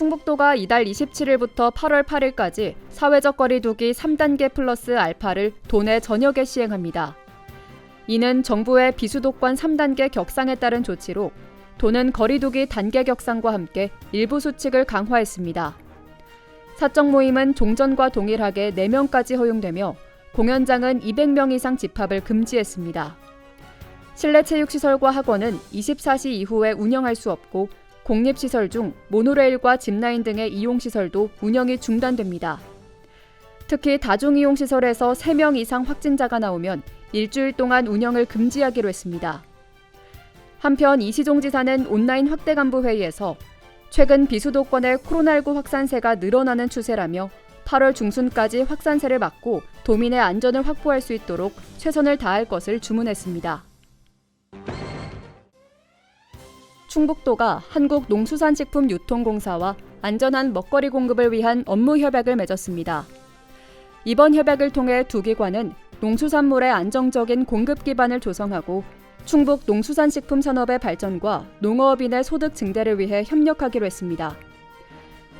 충북도가 이달 27일부터 8월 8일까지 사회적 거리두기 3단계 플러스 알파를 도내 전역에 시행합니다. 이는 정부의 비수도권 3단계 격상에 따른 조치로 도는 거리두기 단계 격상과 함께 일부 수칙을 강화했습니다. 사적 모임은 종전과 동일하게 4명까지 허용되며 공연장은 200명 이상 집합을 금지했습니다. 실내 체육시설과 학원은 24시 이후에 운영할 수 없고 공립시설 중 모노레일과 짚라인 등의 이용시설도 운영이 중단됩니다. 특히 다중이용시설에서 3명 이상 확진자가 나오면 일주일 동안 운영을 금지하기로 했습니다. 한편 이시종 지사는 온라인 확대 간부 회의에서 최근 비수도권의 코로나19 확산세가 늘어나는 추세라며 8월 중순까지 확산세를 막고 도민의 안전을 확보할 수 있도록 최선을 다할 것을 주문했습니다. 충북도가 한국농수산식품유통공사와 안전한 먹거리 공급을 위한 업무 협약을 맺었습니다. 이번 협약을 통해 두 기관은 농수산물의 안정적인 공급 기반을 조성하고 충북 농수산식품 산업의 발전과 농어업인의 소득 증대를 위해 협력하기로 했습니다.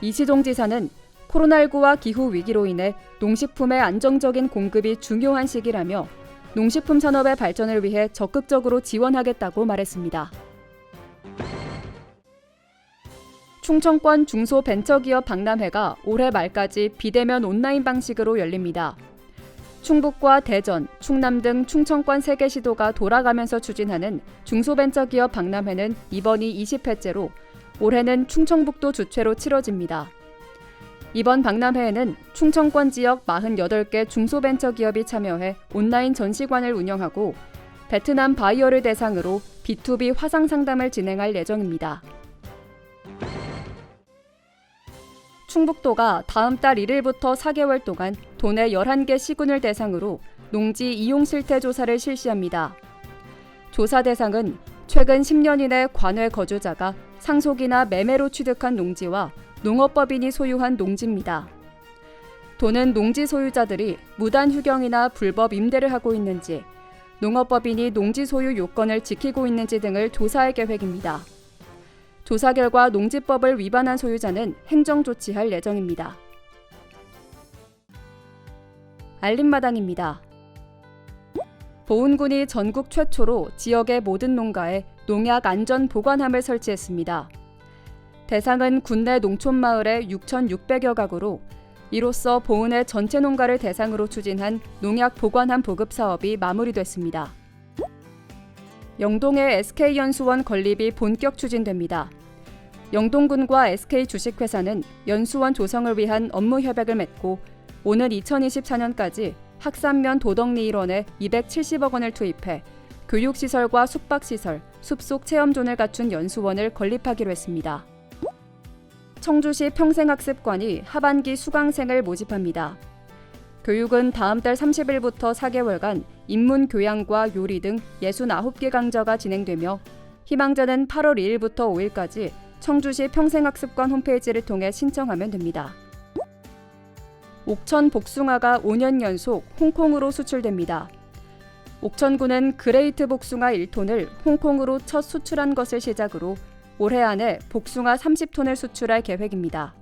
이시종 지사는 코로나19와 기후 위기로 인해 농식품의 안정적인 공급이 중요한 시기라며 농식품 산업의 발전을 위해 적극적으로 지원하겠다고 말했습니다. 충청권 중소벤처기업 박람회가 올해 말까지 비대면 온라인 방식으로 열립니다. 충북과 대전, 충남 등 충청권 3개 시도가 돌아가면서 추진하는 중소벤처기업 박람회는 이번이 20회째로 올해는 충청북도 주최로 치러집니다. 이번 박람회에는 충청권 지역 48개 중소벤처기업이 참여해 온라인 전시관을 운영하고 베트남 바이어를 대상으로 B2B 화상 상담을 진행할 예정입니다. 충북도가 다음 달 1일부터 4개월 동안 도내 11개 시군을 대상으로 농지 이용 실태 조사를 실시합니다. 조사 대상은 최근 10년 이내 관외 거주자가 상속이나 매매로 취득한 농지와 농업법인이 소유한 농지입니다. 도는 농지 소유자들이 무단 휴경이나 불법 임대를 하고 있는지, 농업법인이 농지 소유 요건을 지키고 있는지 등을 조사할 계획입니다. 조사 결과 농지법을 위반한 소유자는 행정 조치할 예정입니다. 알림마당입니다. 보훈군이 전국 최초로 지역의 모든 농가에 농약 안전 보관함을 설치했습니다. 대상은 군내 농촌 마을의 6,600여 가구로 이로써 보훈의 전체 농가를 대상으로 추진한 농약 보관함 보급 사업이 마무리됐습니다. 영동의 SK 연수원 건립이 본격 추진됩니다. 영동군과 SK 주식회사는 연수원 조성을 위한 업무 협약을 맺고 오는 2024년까지 학산면 도덕리 일원에 270억 원을 투입해 교육시설과 숙박시설, 숲속 체험존을 갖춘 연수원을 건립하기로 했습니다. 청주시 평생학습관이 하반기 수강생을 모집합니다. 교육은 다음 달 30일부터 4개월간 인문 교양과 요리 등 69개 강좌가 진행되며 희망자는 8월 2일부터 5일까지 청주시 평생학습관 홈페이지를 통해 신청하면 됩니다. 옥천 복숭아가 5년 연속 홍콩으로 수출됩니다. 옥천군은 그레이트 복숭아 1톤을 홍콩으로 첫 수출한 것을 시작으로 올해 안에 복숭아 30톤을 수출할 계획입니다.